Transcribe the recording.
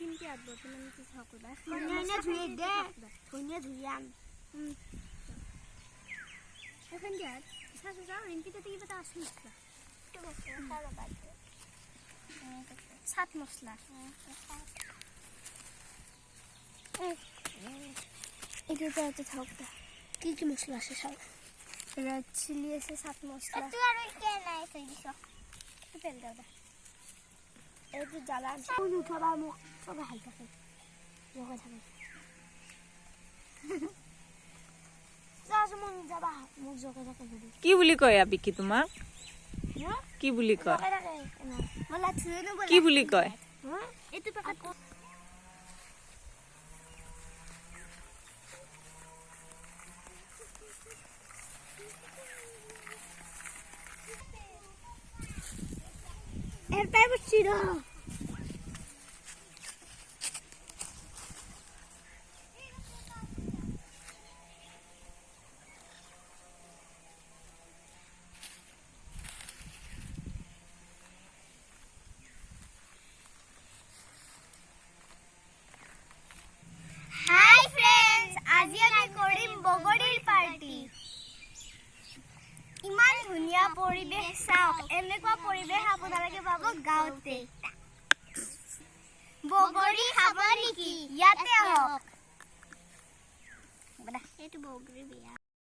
চিন্তি আদ বৰ্তমান কি চাওক কৰিবা ধুনীয়া ধুই দে ধুনীয়া ধুই আন এখন দিয়া চাচ যাওঁ ৰিংকি তাতে কিবা এটা আছে মছলা চাট মছলা এইটো এটা থাকক দে কি কি মছলা আছে চাওক ৰেড চিলি আছে চাট মছলা এইটো আৰু এতিয়া নাই থৈ দিছ এইটো পেল দিওঁ দে এইটো জ্বালা আছে কোন উঠাবা মোক চবে যাচোন মোক যাবা। মোক জগাই থাকে কি বুলি কয় আবিকি তোমাক? কি বুলি কয়? কি বুলি কয়? Erpai Bushido. Hi friends, as you পৰিৱেশ চাওক এনেকুৱা পৰিৱেশ আপোনালোকে পাব গাঁৱতে। বগৰী খাব নেকি? ইয়াতে আহক এইটো বগৰী বিয়া।